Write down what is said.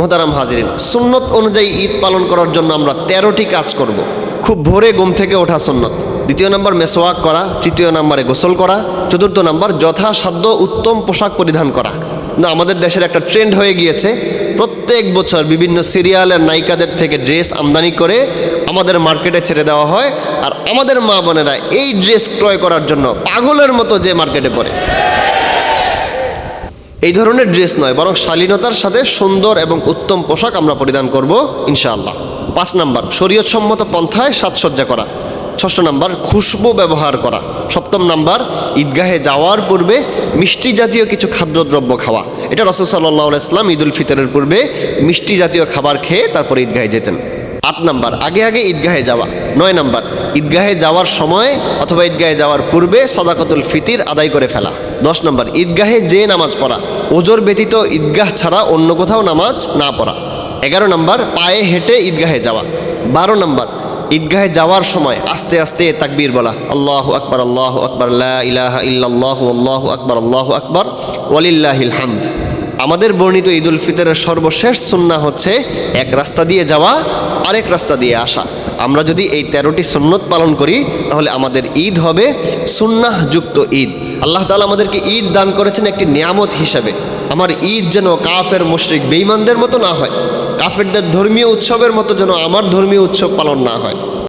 মোহতারাম হাজিরিন, সুন্নত অনুযায়ী ঈদ পালন করার জন্য আমরা তেরোটি কাজ করব। খুব ভোরে ঘুম থেকে ওঠা সুন্নত। দ্বিতীয় নম্বর, মেসোয়াক করা। তৃতীয় নম্বরে গোসল করা। চতুর্থ নম্বর, যথাসাধ্য উত্তম পোশাক পরিধান করা। না আমাদের দেশের একটা ট্রেন্ড হয়ে গিয়েছে, প্রত্যেক বছর বিভিন্ন সিরিয়ালের নায়িকাদের থেকে ড্রেস আমদানি করে আমাদের মার্কেটে ছেড়ে দেওয়া হয়। আর আমাদের মা বোনেরা এই ড্রেস ক্রয় করার জন্য পাগলের মতো যে মার্কেটে পড়ে। এই ধরনের ড্রেস নয়, বরং শালীনতার সাথে সুন্দর এবং উত্তম পোশাক আমরা পরিধান করব, ইনশাআল্লাহ। পাঁচ নাম্বার, শরীয়তসম্মত পন্থায় সাজসজ্জা করা। ষষ্ঠ নাম্বার, খুশবু ব্যবহার করা। সপ্তম নাম্বার, ঈদগাহে যাওয়ার পূর্বে মিষ্টি জাতীয় কিছু খাদ্যদ্রব্য খাওয়া। এটা রসুল সাল্লাহ ইসলাম ঈদুল ফিতরের পূর্বে মিষ্টি জাতীয় খাবার খেয়ে তারপর ঈদগাহে যেতেন। আট নাম্বার, আগে আগে ঈদগাহে যাওয়া। নয় নাম্বার, ঈদগাহে যাওয়ার সময় অথবা ঈদগাহে যাওয়ার পূর্বে সদাকতুল ফিতির আদায় করে ফেলা। দশ নম্বর, ঈদগাহে যে নামাজ পড়া। ওজোর ব্যতীত ঈদগাহ ছাড়া অন্য কোথাও নামাজ না পড়া। এগারো নম্বর, পায়ে হেঁটে ঈদগাহে যাওয়া। বারো নম্বর, ঈদগাহে যাওয়ার সময় আস্তে আস্তে তাকবীর বলা। আল্লাহ আকবর আল্লাহ আকবর ইলাহা ইল্লাল্লাহু, আল্লাহু আকবর আল্লাহু আকবর, ওয়ালিল্লাহিল হামদ। আমাদের বর্ণিত ঈদ উল ফিতরের সর্বশেষ সুন্না হচ্ছে এক রাস্তা দিয়ে যাওয়া, আরেক রাস্তা দিয়ে আসা। আমরা যদি এই তেরোটি সুন্নত পালন করি, তাহলে আমাদের ঈদ হবে সুন্নাহ যুক্ত ঈদ। আল্লাহ তালা আমাদেরকে ঈদ দান করেছেন একটি নিয়ামত হিসাবে। আমার ঈদ যেন কাফের, মুশরিক বেইমানদের মতো না হয়, কাফেরদের ধর্মীয় উৎসবের মতো যেন আমার ধর্মীয় উৎসব পালন না হয়।